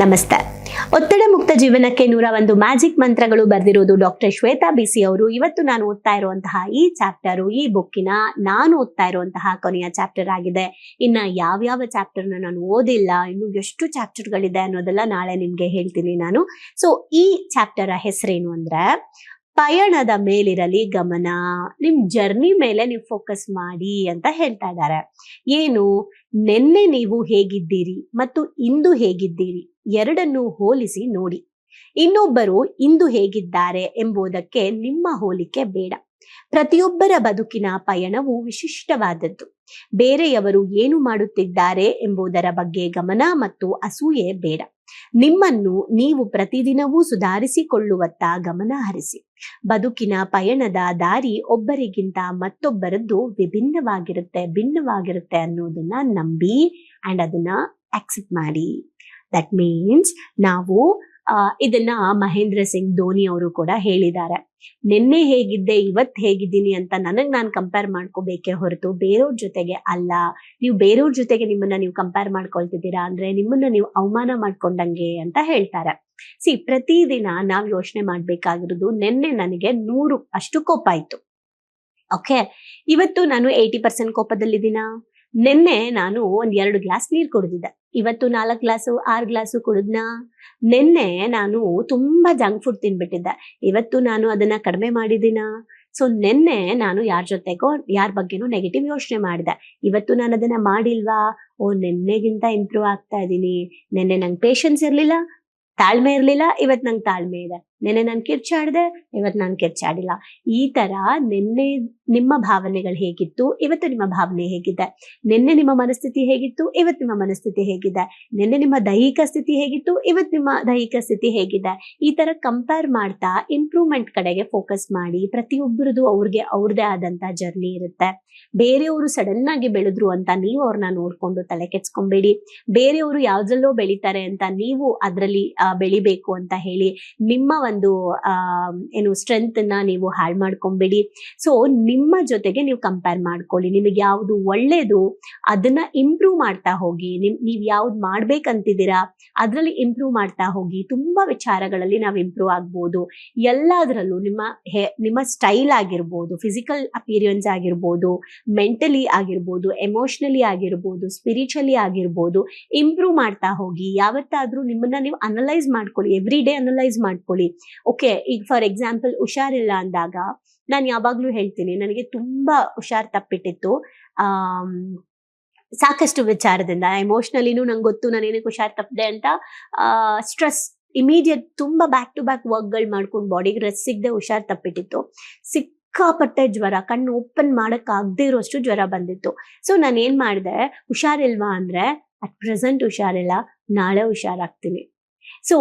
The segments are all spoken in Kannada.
ನಮಸ್ತೆ. ಒತ್ತಡ ಮುಕ್ತ ಜೀವನಕ್ಕೆ ನೂರ ಒಂದು ಮ್ಯಾಜಿಕ್ ಮಂತ್ರಗಳು ಬರೆದಿರೋದು ಡಾಕ್ಟರ್ ಶ್ವೇತಾ ಬಿಸಿ ಅವರು. ಇವತ್ತು ನಾನು ಓದ್ತಾ ಇರುವಂತಹ ಈ ಚಾಪ್ಟರ್, ಈ ಬುಕ್ಕಿನ ನಾನು ಓದ್ತಾ ಇರುವಂತಹ ಕೊನೆಯ ಚಾಪ್ಟರ್ ಆಗಿದೆ. ಇನ್ನ ಯಾವ್ಯಾವ ಚಾಪ್ಟರ್ನ ನಾನು ಓದಿಲ್ಲ, ಇನ್ನು ಎಷ್ಟು ಚಾಪ್ಟರ್ಗಳಿದೆ ಅನ್ನೋದೆಲ್ಲ ನಾಳೆ ನಿಮ್ಗೆ ಹೇಳ್ತೀನಿ ನಾನು. ಸೊ ಈ ಚಾಪ್ಟರ್ ಹೆಸರೇನು ಅಂದ್ರೆ ಪಯಣದ ಮೇಲಿರಲಿ ಗಮನ, ನಿಮ್ ಜರ್ನಿ ಮೇಲೆ ನೀವು ಫೋಕಸ್ ಮಾಡಿ ಅಂತ ಹೇಳ್ತಾ ಇದ್ದಾರೆ ಏನು, ನಿನ್ನೆ ನೀವು ಹೇಗಿದ್ದೀರಿ ಮತ್ತು ಇಂದು ಹೇಗಿದ್ದೀರಿ ಎರಡನ್ನು ಹೋಲಿಸಿ ನೋಡಿ. ಇನ್ನೊಬ್ಬರು ಇಂದು ಹೇಗಿದ್ದಾರೆ ಎಂಬುದಕ್ಕೆ ನಿಮ್ಮ ಹೋಲಿಕೆ ಬೇಡ. ಪ್ರತಿಯೊಬ್ಬರ ಬದುಕಿನ ಪಯಣವು ವಿಶಿಷ್ಟವಾದದ್ದು. ಬೇರೆಯವರು ಏನು ಮಾಡುತ್ತಿದ್ದಾರೆ ಎಂಬುದರ ಬಗ್ಗೆ ಗಮನ ಮತ್ತು ಅಸೂಯೆ ಬೇಡ. ನಿಮ್ಮನ್ನು ನೀವು ಪ್ರತಿದಿನವೂ ಸುಧಾರಿಸಿಕೊಳ್ಳುವತ್ತ ಗಮನ ಹರಿಸಿ. ಬದುಕಿನ ಪಯಣದ ದಾರಿ ಒಬ್ಬರಿಗಿಂತ ಮತ್ತೊಬ್ಬರದ್ದು ವಿಭಿನ್ನವಾಗಿರುತ್ತೆ, ಭಿನ್ನವಾಗಿರುತ್ತೆ ಅನ್ನೋದನ್ನ ನಂಬಿ ಅಂಡ್ ಅದನ್ನ ಆಕ್ಸೆಪ್ಟ್ ಮಾಡಿ. ದಟ್ ಮೀನ್ಸ್ ನಾವು ಇದನ್ನ ಮಹೇಂದ್ರ ಸಿಂಗ್ ಧೋನಿ ಅವರು ಕೂಡ ಹೇಳಿದ್ದಾರೆ. ನಿನ್ನೆ ಹೇಗಿದ್ದೆ ಇವತ್ ಹೇಗಿದ್ದೀನಿ ಅಂತ ನನಗ್ ನಾನು ಕಂಪೇರ್ ಮಾಡ್ಕೋಬೇಕೆ ಹೊರತು ಬೇರೆಯವ್ರ ಜೊತೆಗೆ ಅಲ್ಲ. ನೀವು ಬೇರೆಯವ್ರ ಜೊತೆಗೆ ನಿಮ್ಮನ್ನ ನೀವು ಕಂಪೇರ್ ಮಾಡ್ಕೊಳ್ತಿದ್ದೀರಾ ಅಂದ್ರೆ ನಿಮ್ಮನ್ನ ನೀವು ಅವಮಾನ ಮಾಡ್ಕೊಂಡಂಗೆ ಅಂತ ಹೇಳ್ತಾರೆ. ಸಿ ಪ್ರತಿದಿನ ನಾವ್ ಯೋಚನೆ ಮಾಡ್ಬೇಕಾಗಿರೋದು ನಿನ್ನೆ ನನಗೆ ನೂರು ಅಷ್ಟು ಕೋಪ ಆಯ್ತು. ಓಕೆ ಇವತ್ತು ನಾನು ಏಯ್ಟಿ ಪರ್ಸೆಂಟ್ ಕೋಪದಲ್ಲಿದ್ದೀನ? ನಿನ್ನೆ ನಾನು ಒಂದ್ ಎರಡು ಗ್ಲಾಸ್ ನೀರ್ ಕುಡಿದಿದ್ದೆ. ಇವತ್ತು ನಾಲ್ಕು ಗ್ಲಾಸು, ಆರು ಗ್ಲಾಸು ಕುಡಿದ್ನಾ? ನಿನ್ನೆ ನಾನು ತುಂಬಾ ಜಂಕ್ ಫುಡ್ ತಿನ್ಬಿಟ್ಟಿದ್ದೆ. ಇವತ್ತು ನಾನು ಅದನ್ನ ಕಡಿಮೆ ಮಾಡಿದ್ದೀನಾ? ಸೊ, ನಿನ್ನೆ ನಾನು ಯಾರ ಜೊತೆಗೋ, ಯಾರ ಬಗ್ಗೆನೂ ನೆಗೆಟಿವ್ ಯೋಚನೆ ಮಾಡಿದೆ. ಇವತ್ತು ನಾನು ಅದನ್ನ ಮಾಡಿಲ್ವಾ? ಓ, ನಿನ್ನೆಗಿಂತ ಇಂಪ್ರೂವ್ ಆಗ್ತಾ ಇದ್ದೀನಿ ನಿನ್ನೆ ನಂಗೆ ಪೇಷನ್ಸ್ ಇರ್ಲಿಲ್ಲ, ತಾಳ್ಮೆ ಇರ್ಲಿಲ್ಲ, ಇವತ್ ನಂಗೆ ತಾಳ್ಮೆ ಇದೆ. ನಿನ್ನೆ ನಾನು ಕಿರ್ಚಾಡ್ದೆ ಇವತ್ ನಾನು ಕಿರ್ಚಾಡಿಲ್ಲ ಈ ತರ ನಿನ್ನೆ ನಿಮ್ಮ ಭಾವನೆಗಳು ಹೇಗಿತ್ತು, ಇವತ್ತು ನಿಮ್ಮ ಭಾವನೆ ಹೇಗಿದೆ? ನಿನ್ನೆ ನಿಮ್ಮ ಮನಸ್ಥಿತಿ ಹೇಗಿತ್ತು, ಇವತ್ತು ನಿಮ್ಮ ಮನಸ್ಥಿತಿ ಹೇಗಿದೆ? ನಿನ್ನೆ ನಿಮ್ಮ ದೈಹಿಕ ಸ್ಥಿತಿ ಹೇಗಿತ್ತು, ಇವತ್ತು ನಿಮ್ಮ ದೈಹಿಕ ಸ್ಥಿತಿ ಹೇಗಿದೆ? ಈ ತರ ಕಂಪೇರ್ ಮಾಡ್ತಾ ಇಂಪ್ರೂವ್ಮೆಂಟ್ ಕಡೆಗೆ ಫೋಕಸ್ ಮಾಡಿ ಪ್ರತಿಯೊಬ್ಬರದು ಅವ್ರಿಗೆ ಅವ್ರದೇ ಆದಂತ ಜರ್ನಿ ಇರುತ್ತೆ. ಬೇರೆಯವರು ಸಡನ್ ಆಗಿ ಬೆಳೆದ್ರು ಅಂತ ನೀವು ಅವ್ರನ್ನ ನೋಡ್ಕೊಂಡು ತಲೆ ಕೆಡ್ಸ್ಕೊಂಬೇಡಿ. ಬೇರೆಯವರು ಯಾವ್ದ್ರಲ್ಲೋ ಬೆಳಿತಾರೆ ಅಂತ ನೀವು ಅದರಲ್ಲಿ ಬೆಳಿಬೇಕು ಅಂತ ಹೇಳಿ ನಿಮ್ಮ ಒಂದು ಏನು ಸ್ಟ್ರೆಂತ್ ಅನ್ನ ನೀವು ಹಾಳು ಮಾಡ್ಕೊಂಬೇಡಿ. ಸೊ ನಿಮ್ಮ ಜೊತೆಗೆ ನೀವು ಕಂಪೇರ್ ಮಾಡ್ಕೊಳ್ಳಿ. ನಿಮಗೆ ಯಾವುದು ಒಳ್ಳೇದು, ಅದನ್ನ ಇಂಪ್ರೂವ್ ಮಾಡ್ತಾ ಹೋಗಿ. ನಿಮ್, ನೀವ್ ಯಾವ್ದು ಮಾಡ್ಬೇಕಂತಿದ್ದೀರಾ, ಅದ್ರಲ್ಲಿ ಇಂಪ್ರೂವ್ ಮಾಡ್ತಾ ಹೋಗಿ. ತುಂಬಾ ವಿಚಾರಗಳಲ್ಲಿ ನಾವು ಇಂಪ್ರೂವ್ ಆಗ್ಬೋದು. ಎಲ್ಲದರಲ್ಲೂ ನಿಮ್ಮ ಹೆ, ನಿಮ್ಮ ಸ್ಟೈಲ್ ಆಗಿರ್ಬೋದು ಫಿಸಿಕಲ್ ಅಪೀರಿಯನ್ಸ್ ಆಗಿರ್ಬೋದು ಮೆಂಟಲಿ ಆಗಿರ್ಬೋದು ಎಮೋಷನಲಿ ಆಗಿರ್ಬೋದು ಸ್ಪಿರಿಚುವಲಿ ಆಗಿರ್ಬೋದು ಇಂಪ್ರೂವ್ ಮಾಡ್ತಾ ಹೋಗಿ. ಯಾವತ್ತಾದ್ರೂ ನಿಮ್ಮನ್ನ ನೀವು ಅನಲೈಸ್ ಮಾಡ್ಕೊಳ್ಳಿ. ಎವ್ರಿ ಡೇ ಅನಲೈಸ್ ಮಾಡ್ಕೊಳ್ಳಿ. ಓಕೆ ಈಗ ಫಾರ್ ಎಕ್ಸಾಂಪಲ್ ಹುಷಾರಿಲ್ಲ ಅಂದಾಗ ನಾನು ಯಾವಾಗ್ಲೂ ಹೇಳ್ತೀನಿ, ನನಗೆ ತುಂಬಾ ಹುಷಾರ್ ತಪ್ಪಿಟ್ಟಿತ್ತು. ಆ ಸಾಕಷ್ಟು ವಿಚಾರದಿಂದ ಎಮೋಷ್ನಲಿನೂ ನಂಗೆ ಗೊತ್ತು, ನಾನು ಏನಕ್ಕೆ ಹುಷಾರ್ ತಪ್ಪದೆ ಅಂತ ಸ್ಟ್ರೆಸ್ ಇಮಿಡಿಯೇಟ್ ತುಂಬಾ ಬ್ಯಾಕ್ ಟು ಬ್ಯಾಕ್ ವರ್ಕ್ಗಳು ಮಾಡ್ಕೊಂಡು ಬಾಡಿಗೆ ರೆಸ್ಟ್ ಸಿಗದೆ ಹುಷಾರ್ ತಪ್ಪಿಟ್ಟಿತ್ತು. ಸಿಕ್ಕಾಪಟ್ಟೆ ಜ್ವರ, ಕಣ್ಣು ಓಪನ್ ಮಾಡಕ್ ಆಗದೆ ಇರೋಷ್ಟು ಜ್ವರ ಬಂದಿತ್ತು. ಸೊ ನಾನು ಏನ್ ಮಾಡಿದೆ, ಹುಷಾರಿಲ್ವಾ ಅಂದ್ರೆ ಅಟ್ ಪ್ರೆಸೆಂಟ್ ಹುಷಾರಿಲ್ಲ, ನಾಳೆ ಹುಷಾರಾಗ್ತೀನಿ. ಸೊ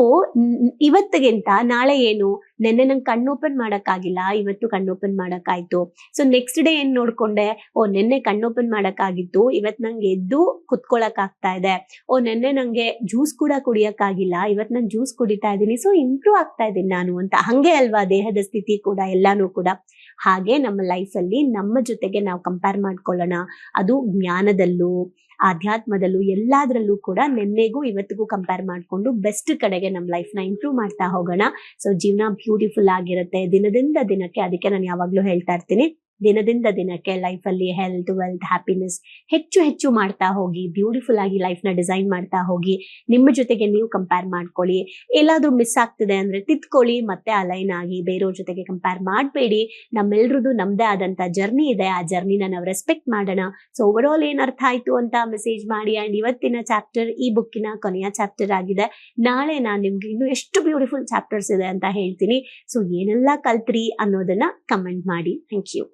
ಇವತ್ತಿಗಿಂತ ನಾಳೆ ಏನು? ನೆನ್ನೆ ನಂಗೆ ಕಣ್ಣು ಓಪನ್ ಮಾಡಕ್ಕಾಗಿಲ್ಲ, ಇವತ್ತು ಕಣ್ಣು ಓಪನ್ ಮಾಡಕ್ಕಾಯ್ತು. ಸೊ ನೆಕ್ಸ್ಟ್ ಡೇ ಏನ್ ನೋಡ್ಕೊಂಡೆ? ಓ, ನೆನ್ನೆ ಕಣ್ಣು ಓಪನ್ ಮಾಡಕ್ಕಾಗಿತ್ತು, ಇವತ್ ನಂಗೆ ಎದ್ದು ಕುತ್ಕೊಳಕ್ ಆಗ್ತಾ ಇದೆ. ಓ, ನೆನ್ನೆ ನಂಗೆ ಜ್ಯೂಸ್ ಕೂಡ ಕುಡಿಯಕ್ಕಾಗಿಲ್ಲ, ಇವತ್ ನಾನು ಜ್ಯೂಸ್ ಕುಡಿತಾ ಇದ್ದೀನಿ. ಸೊ ಇಂಪ್ರೂವ್ ಆಗ್ತಾ ಇದ್ದೀನಿ ನಾನು ಅಂತ. ಹಂಗೆ ಅಲ್ವಾ ದೇಹದ ಸ್ಥಿತಿ ಕೂಡ, ಎಲ್ಲಾನು ಕೂಡ. ಹಾಗೆ ನಮ್ಮ ಲೈಫಲ್ಲಿ ನಮ್ಮ ಜೊತೆಗೆ ನಾವು ಕಂಪೇರ್ ಮಾಡ್ಕೊಳ್ಳೋಣ. ಅದು ಜ್ಞಾನದಲ್ಲೂ, ಆಧ್ಯಾತ್ಮದಲ್ಲೂ, ಎಲ್ಲಾದ್ರಲ್ಲೂ ಕೂಡ ನಿನ್ನೆಗೂ ಇವತ್ತಿಗೂ ಕಂಪೇರ್ ಮಾಡ್ಕೊಂಡು ಬೆಸ್ಟ್ ಕಡೆಗೆ ನಮ್ಮ ಲೈಫ್ನ ಇಂಪ್ರೂವ್ ಮಾಡ್ತಾ ಹೋಗೋಣ. ಸೊ ಜೀವನ ಬ್ಯೂಟಿಫುಲ್ ಆಗಿರುತ್ತೆ. ದಿನದಿಂದ ದಿನಕ್ಕೆ ಅದಕ್ಕೆ ನಾನು ಯಾವಾಗಲೂ ಹೇಳ್ತಾ ಇರ್ತೀನಿ. ದಿನದಿಂದ ದಿನಕ್ಕೆ ಲೈಫಲ್ಲಿ ಹೆಲ್ತ್ ವೆಲ್ತ್ ಹ್ಯಾಪಿನೆಸ್ ಹೆಚ್ಚು ಹೆಚ್ಚು ಮಾಡ್ತಾ ಹೋಗಿ ಬ್ಯೂಟಿಫುಲ್ ಆಗಿ ಲೈಫ್ನ ಡಿಸೈನ್ ಮಾಡ್ತಾ ಹೋಗಿ, ನಿಮ್ಮ ಜೊತೆಗೆ ನೀವು ಕಂಪೇರ್ ಮಾಡ್ಕೊಳ್ಳಿ. ಎಲ್ಲಾದರೂ ಮಿಸ್ ಆಗ್ತಿದೆ ಅಂದ್ರೆ ತಿತ್ಕೊಳ್ಳಿ ಮತ್ತೆ ಅಲೈನ್ ಆಗಿ ಬೇರೆಯವ್ರ ಜೊತೆಗೆ ಕಂಪೇರ್ ಮಾಡಬೇಡಿ. ನಮ್ಮೆಲ್ರದ್ದು ನಮ್ದೇ ಆದಂತ ಜರ್ನಿ ಇದೆ, ಆ ಜರ್ನಿನ ನಾವು ರೆಸ್ಪೆಕ್ಟ್ ಮಾಡೋಣ. ಸೊ ಓವರ್ ಆಲ್ ಏನ್ ಅರ್ಥ ಆಯ್ತು ಅಂತ ಮೆಸೇಜ್ ಮಾಡಿ. ಅಂಡ್ ಇವತ್ತಿನ ಚಾಪ್ಟರ್ ಈ ಬುಕ್ಕಿನ ಕೊನೆಯ ಚಾಪ್ಟರ್ ಆಗಿದೆ. ನಾಳೆ ನಾನು ನಿಮ್ಗೆ ಇನ್ನು ಎಷ್ಟು ಬ್ಯೂಟಿಫುಲ್ ಚಾಪ್ಟರ್ಸ್ ಇದೆ ಅಂತ ಹೇಳ್ತೀನಿ. ಸೊ ಏನೆಲ್ಲ ಕಲ್ತ್ರಿ ಅನ್ನೋದನ್ನ ಕಮೆಂಟ್ ಮಾಡಿ. Thank you